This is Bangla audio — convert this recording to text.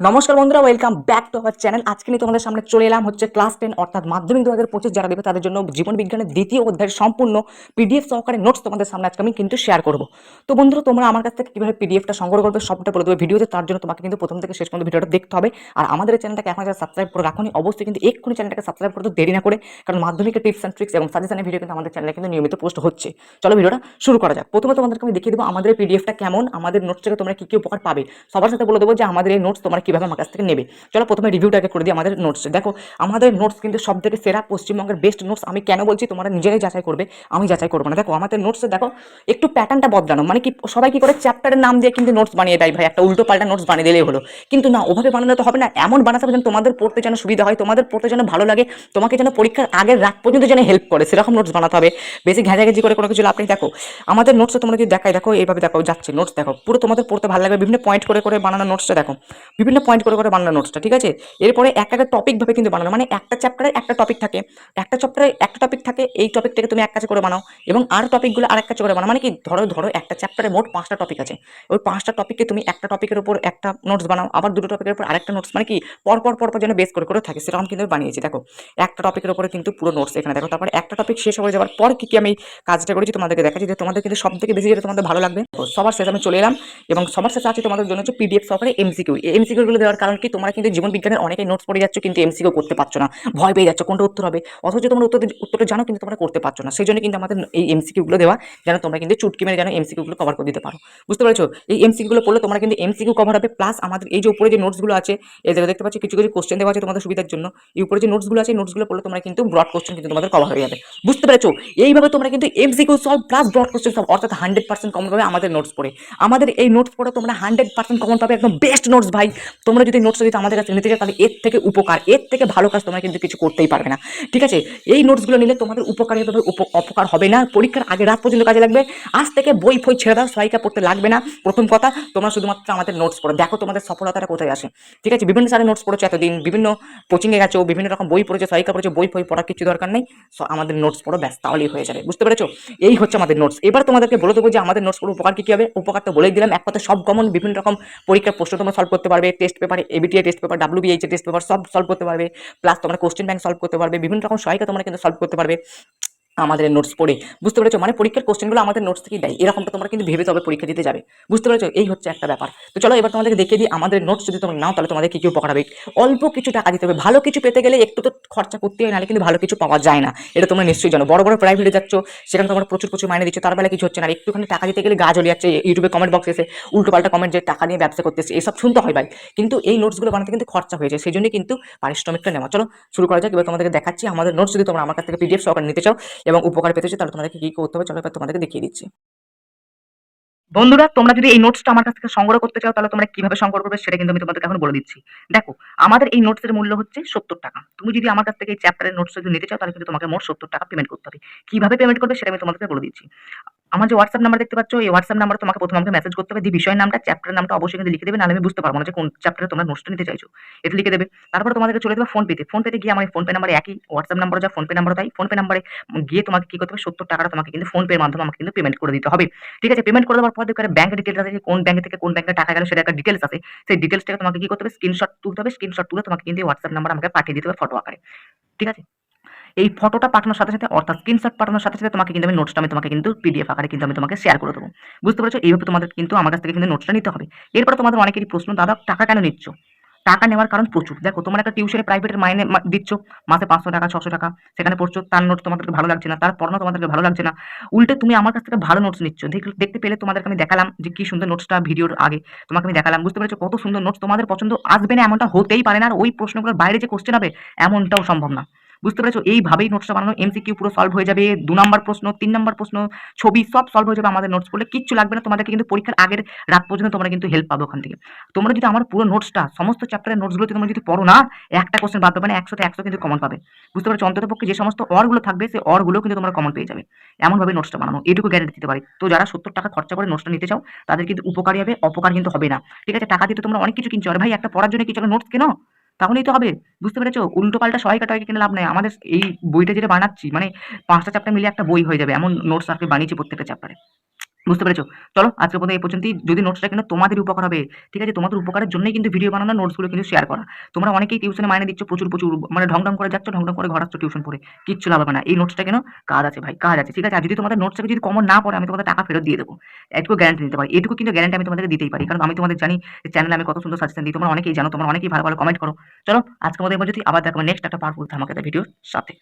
নমস্কার বন্ধুরা welcome back to our channel আজকে নিয়ে তোমাদের সামনে চলে এলাম হচ্ছে ক্লাস টেন অর্থাৎ মাধ্যমিক দু হাজার পঁচিশ যারা দেবে তাদের জন্য জীবন বিজ্ঞানের দ্বিতীয় অধ্যায়ের সম্পূর্ণ পিডিএফ সহকারে নোটস তোমাদের সামনে আজকে আমি কিন্তু শেয়ার করব। তো বন্ধুরা, তোমরা আমার কাছ থেকে কীভাবে পিডিএফটা সংগ্রহ করবে সবটা বলে দেবে ভিডিওতে, তার জন্য তোমাকে কিন্তু প্রথম থেকে শেষ পর্যন্ত ভিডিওটা দেখতে হবে। আর আমাদের চ্যানেলটাকে এখন যারা সাবস্ক্রাইব করে রাখুনি, অবশ্যই কিন্তু এক্ষুনি চ্যানেলটাকে সাবস্ক্রাইব করতে দেরি না করে, কারণ মাধ্যমিকের টিপস অ্যান্ড ট্রিক্স এবং সাজেশনের ভিডিও কিন্তু আমাদের চ্যানেলে কিন্তু নিয়মিত পোস্ট হচ্ছে। চলো ভিডিওটা শুরু করা যাক। প্রথমে তোমাদেরকে আমি দেখিয়ে দেবো আমাদের পিডিএফটা কেমন, আমাদের নোটস থেকে তোমরা কী কী উপকার পাবে। সবার সাথে বলে দেবো যে আমাদের এই নোটস তোমরা কীভাবে আমার কাছ থেকে নেবে? চলো প্রথমে রিভিউটাকে করে দিই আমাদের নোটস দেখো, আমাদের নোটস কিন্তু সব থেকে সেরা পশ্চিমবঙ্গের বেস্ট নোটস আমি কেন বলছি তোমরা নিজেরাই যাচাই করবে, আমি যাচাই করব না। দেখো, আমাদের নোটসে দেখো, একটু প্যাটার্নটা বদলানো। মানে কি, সবাই কি করে চ্যাপ্টারের নাম দিয়ে কিন্তু নোটস বানিয়ে দেয় ভাই? একটা উল্টো পাল্টা নোটস বানিয়ে দিলেই হলো। কিন্তু না, ওভাবে বানালে তো হবে না। এমন বানাতে হবে যেন তোমাদের পড়তে যেন সুবিধা হয়, তোমাদের পড়তে যেন ভালো লাগে, তোমাকে যেন পরীক্ষার আগের রাত পর্যন্ত যেন হেল্প করে। সেরকম নোটস বানাতে হবে। বেশি ঘেঁজাঘেঁজি করে কোনো কিছু নেই। দেখো, আমাদের নোটসে তোমরা যদি দেখাই, দেখো, এইভাবে দেখো, যাচ্ছে। নোটস দেখো, পুরো তোমাদের পড়তে ভালো লাগবে। বিভিন্ন পয়েন্ট করে করে বানানো নোটসটা দেখো। বিভিন্ন পয়েন্ট করে করে বানানো নোটসটা ঠিক আছে? এরপরে এক একটা টপিক ভাবে কিন্তু বানানো মানে একটা চ্যাপ্টারে একটা টপিক থাকে, একটা চ্যাপ্টারে একটা টপিক থাকে, এই টপিকটাকে তুমি এক কাছে করে বানাও, এবং আর টপিকগুলো আর এক কাছে করে বানাও মানে কি, ধরো ধরো একটা চ্যাপ্টারে মোট পাঁচটা টপিক আছে, ওই পাঁচটা টপিককে তুমি একটা টপিকের উপর একটা নোটস বানাও, আবার দুটো টপিকের উপর আরেকটা নোটস মানে কি, পর পর পর যেন বেস করে করে থাকে, সেরকম কিন্তু বানিয়েছি, দেখো। একটা টপিকের উপরে কিন্তু পুরো নোটস এখানে, দেখো, তারপর একটা টপিক শেষ হয়ে যাওয়ার পর কি কি আমি কাজটা করেছি তোমাদেরকে দেখাচ্ছি, যে তোমাদের কিন্তু সব থেকে বেশি যেটা তোমাদের ভালো লাগবে, সবার শেষে আমি চলে এলাম, এবং সবার শেষে আছে তোমাদের জন্য হচ্ছে পিডিএফ সহকারে এমসিকিউ এই এমসিকিউগুলো দেওয়ার কারণ কি? তোমরা কিন্তু জীবন বিজ্ঞানের নোটস পড়ে যাচ্ছ, কিন্তু এমসিকিউ করতে পারছ না। ভয় পেয়ে যাচ্ছ, কোনটা উত্তর হবে? অথচ তোমরা উত্তর উত্তরটা জানো, কিন্তু তোমরা করতে পারছ না। সেই জন্য কিন্তু আমাদের এই এমসিকিউগুলো দেওয়া, যেন তোমরা কিন্তু চুটকি মেরে যেন এমসিকিউগুলো কভার করে দিতে পারো। বুঝতে পেরেছ? এই এমসিকিউগুলো পড়লে তোমরা কিন্তু এমসিকিউ কভার হবে প্লাস আমাদের এই যে উপরে যে নোটসগুলো আছে, এই দেখতে পাচ্ছি কিছু কিছু কোশ্চেন দেওয়া আছে তোমাদের সুবিধার জন্য। এই উপরে যে নোটসগুলো আছে নোটসগুলো পড়লে তোমরা কিন্তু ব্রড কোশ্চেন কিন্তু তোমাদের কভার হয়ে যাবে। বুঝতে পেরেছ? এইভাবে তোমরা কিন্তু MCQ solve plus broad question solve অর্থাৎ হান্ড্রেড পার্সেন্ট কমন পাবে আমাদের নোটস পড়ে। আমাদের এই নোটস পড়ে তোমরা হান্ড্রেড পার্সেন্ট কমন পাবে একদম বেস্ট নোটস ভাই। তোমরা যদি নোটসটা যদি আমাদের কাছে নিতে চাও, তাহলে এর থেকে উপকার, এর থেকে ভালো কাজ তোমরা কিন্তু কিছু করতেই পারবে না। ঠিক আছে? এই নোটসগুলো নিলে তোমাদের উপকারী উপ- অপকার হবে না। পরীক্ষার আগে রাত পর্যন্ত কাজে লাগবে। আজ থেকে বই ফই ছেড়ে দাও সহায়িকা পড়তে লাগবে না। প্রথম কথা, তোমরা শুধুমাত্র আমাদের নোটস পড়ো। দেখো তোমাদের সফলতাটা কোথায় আসে। ঠিক আছে? বিভিন্ন সারে নোটস পড়েছো এতদিন, বিভিন্ন কোচিংয়ে গেছো, বিভিন্ন রকম বই পড়েছো সহায়িকা পড়েছো, বই ফই পড়ার কিছু দরকার নেই। আমাদের নোটস পড়ো, ব্যাস, তাহলেই হয়ে যাবে। বুঝতে পেরেছ? এই হচ্ছে আমাদের নোটস এবার তোমাদেরকে বলে দেবো যে আমাদের নোটস পড়ো উপকার কি কি হবে। উপকার তো বলেই দিলাম। এক কথা সব কমন বিভিন্ন রকম পরীক্ষার প্রশ্ন তোমরা সলভ করতে পারবে। Test paper ABTA test paper WBHA test paper সব সলভ করতে পারবে। প্লাস তোমরা কোশ্চেন ব্যাংক সলভ করতে পারবে। বিভিন্ন রকম সহায়িকা তোমরা কিন্তু সলভ করতে পারবে। আমাদের নোটস পড়ে। বুঝতে পেরেছ? মানে পরীক্ষার কোশ্চেনগুলো আমাদের নোটস থেকেই দেয়। এরকমটা তোমরা কিন্তু ভেবে তবে পরীক্ষা দিতে যাবে। বুঝতে পেরেছ? এই হচ্ছে একটা ব্যাপার। তো চলো এবার তোমাদেরকে দেখিয়ে দিই আমাদের নোটস যদি তোমরা নাও, তাহলে তোমাদের কি কি উপকার হবে। অল্প কিছু টাকা দিতে হবে। ভালো কিছু পেতে গেলে একটু তো খরচা করতে হয়, নাহলে কিন্তু ভালো কিছু পাওয়া যায় না। এটা তোমরা নিশ্চয়ই জানো। বড় বড় প্রাইভেটে যাচ্ছ, সেখানে তোমরা প্রচুর প্রচুর মাইনে দিচ্ছ, তার বেলা কিছু হচ্ছে না। আর একটুখানি টাকা দিতে গেলে গা জ্বলে যাচ্ছে ইউটিউবে কমেন্ট বক্সে এসে উল্টো পাল্টা কমেন্ট যে টাকা নিয়ে ব্যবসা করতেছে, এসব শুনতে হয় ভাই। কিন্তু এই নোটসগুলো বানাতে কিন্তু খরচা হয়েছে সেই জন্যই কিন্তু পারিশ্রমিকটা নেওয়া। চলো, শুরু করা যাক। এবার তোমাদেরকে দেখাচ্ছি। আমাদের নোটস যদি তোমরা আমার কাছ থেকে পিডিএফ সহকারে নিতে চাও এবং উপকার পেতে চাই তাহলে তোমাদেরকে কী করতে হবে? চলো তোমাদেরকে দেখিয়ে দিচ্ছি। বন্ধুরা, তোমরা যদি এই নোটসটা আমার কাছ থেকে সংগ্রহ করতে চাও, তাহলে তোমরা কীভাবে সংগ্রহ করবে সেটা কিন্তু আমি তোমাদেরকে এখন বলে দিচ্ছি। দেখো, আমাদের এই নোটসের মূল্য হচ্ছে সত্তর টাকা। তুমি যদি আমার কাছ থেকে এই চ্যাপ্টারের নোটস যদি নিতে চাও, তাহলে কিন্তু তোমাকে মোট সত্তর টাকা পেমেন্ট করতে হবে। কীভাবে পেমেন্ট করবে সেটা আমি তোমাদেরকে বলে দিচ্ছি। আমার যে হোয়াটসঅ্যাপ নাম্বার দেখতে পাচ্ছ, এই হোয়াটসঅ্যাপ নাম্বার তোমাকে প্রথমে আমাকে মেসেজ করতে হবে। দিয়ে বিষয় নামটা চ্যাপ্টারের নামটা অবশ্যই কিন্তু লিখে দেবে, নাহলে আমি বুঝতে পারব না যে কোন চ্যাপ্টারে তোমরা নোটসটা নিতে চাইছো। এটা লিখে দেবে। তারপর তোমাদেরকে চলে দেবে ফোন পেতে ফোন পেতে গিয়ে আমার ফোন পে নাম্বারে একই হোয়াটসঅ্যাপ নাম্বার যা ফোন পে নাম্বার তাই। ফোন পে নাম্বারে গিয়ে তোমাকে কি করতে হবে? সত্তর টাকাটা তোমাকে কিন্তু ফোন পের মাধ্যমে আমাকে কিন্তু পেমেন্ট করে দিতে হবে। ঠিক আছে পেমেন্ট করে দেওয়ার পর দেখবে ব্যাংক ডিটেলস আছে কোন ব্যাংক থেকে কোন ব্যাংকে টাকা গেল সেটা একটা ডিটেলস আছে। সেই ডিটেলসটাকে তোমাকে কি করতে হবে? স্ক্রিনশট তুলতে হবে। স্ক্রিনশট তুলে তোমাকে কিন্তু হোয়াটসঅ্যাপ নাম্বার আমাকে পাঠিয়ে দিতে হবে ফটো আকারে। ঠিক আছে? এই ফটোটা পাঠানোর সাথে সাথে, অর্থাৎ স্ক্রিনশট পাঠানোর সাথে সাথে তোমাকে কিন্তু আমি নোটসটা আমি তোমাকে কিন্তু পিডিএফ আকারে কিন্তু আমি তোমাকে শেয়ার করে দেবো। বুঝতে পারছ? এইভাবে তোমাদের কিন্তু আমার কাছ থেকে কিন্তু নোটসটা নিতে হবে। এরপর তোমাদের অনেকেরই প্রশ্ন, দাদা, টাকা কেন নিচ্ছ? টাকা নেওয়ার কারণ প্রচুর। দেখো, তোমার একটা টিউশনে প্রাইভেটের মাইনে দিচ্ছ, মাসে পাঁচশো টাকা, ছশো টাকা, সেখানে পড়ছো, তার নোট তোমাদেরকে ভালো লাগছে না, তার পড়ানো তোমাদেরকে ভালো লাগছে না। উল্টে তুমি আমার কাছ থেকে ভালো নোটস নিচ্ছ। দেখ- দেখতে পেলে তোমাদেরকে আমি দেখালাম যে কি সুন্দর নোটসটা ভিডিওর আগে। তোমাকে আমি দেখালাম, বুঝতে পেরেছ? কত সুন্দর নোটস তোমাদের পছন্দ আসবে না, এমনটা হতেই পারে না। আর ওই প্রশ্নগুলোর বাইরে যে কোশ্চেন হবে, এমনটাও সম্ভব না। বুঝতে পেরেছ? এইভাবেই নোটসটা বানানো এমসিকিউ পুরো সলভ হয়ে যাবে, দু নম্বর প্রশ্ন, তিন নম্বর প্রশ্ন, ছবি সব সলভ হয়ে যাবে আমাদের নোটস পড়লে কিচ্ছু লাগবে না, তোমাদেরকে কিন্তু পরীক্ষার আগের রাত পর্যন্ত তোমরা কিন্তু হেল্প পাবে ওখান থেকে। তোমরা যদি আমার পুরো নোটসটা সমস্ত চ্যাপ্টারের নোটসগুলো তোমরা যদি পড়ো না, একটা কোশ্চেন বাদ পাবে না, একশোতে একশো কিন্তু কমন পাবে। বুঝতে পারছ? অন্তত পক্ষে যে সমস্ত অরগুলো থাকবে সেই অরগুলো কিন্তু তোমরা কমন পেয়ে যাবে। এমনভাবে নোটসটা বানানো এটুকু গ্যারেন্টি দিতে পারি। তো যারা সত্তর টাকা খরচা করে নোটসটা নিতে চাও, তাদের কিন্তু উপকারী হবে, অপকার কিন্তু হবে না। ঠিক আছে? টাকা দিতে তোমরা অনেক কিছু কিনছো। আর ভাই, একটা পড়ার জন্য কিছু নোটস কেনো? তাহলেই তো হবে। বুঝতে পেরেছ? উল্টো পাল্টা সহায়িকা টয়কে কিনে লাভ নাই। আমাদের এই বইটা যেটা বানাচ্ছি মানে পাঁচটা চ্যাপ্টার মিলে একটা বই হয়ে যাবে। এমন নোটস আপনি বানিয়েছি প্রত্যেকটা চ্যাপ্টারে বুঝতে পেরেছ? চলো আজকে পর্যন্ত এই পর্যন্তই। যদি নোটসটা কিন্তু তোমাদের উপকার হবে, ঠিক আছে? তোমাদের উপকারের জন্যই কিন্তু ভিডিও বানানো নোটসগুলো কিন্তু শেয়ার করা। তোমরা অনেকেই টিউশনে মাইনে দিচ্ছ, প্রচুর প্রচুর মানে ঢং ঢং করে যাচ্ছ, ঢং ঢং করে ঘর আসছো টিউশন পড়ে। কিচ্ছু লাভ না। এই নোটসটা কেন কাজ আছে ভাই, কাজ আছে, ঠিক আছে? আর যদি তোমাদের নোটসটা যদি কমন না পড়ে, আমি তোমাদের টাকা ফেরত দিয়ে দেবো। এটুকু গ্যারান্টি দিতে পারি। এটুকু কিন্তু গ্যারান্টি আমি তোমাদেরকে দিতেই পারি। কারণ আমি তোমাদের জানি চ্যানেলে আমি কত সুন্দর সাজেশন দিই। তোমরা অনেকেই জানো, তোমরা অনেকেই ভালো ভালো কমেন্ট করো। চলো আজকে এই পর্যন্তই। আবার দেখো নেক্সট একটা পাওয়ারফুল ধামাকাতে ভিডিওর সাথে।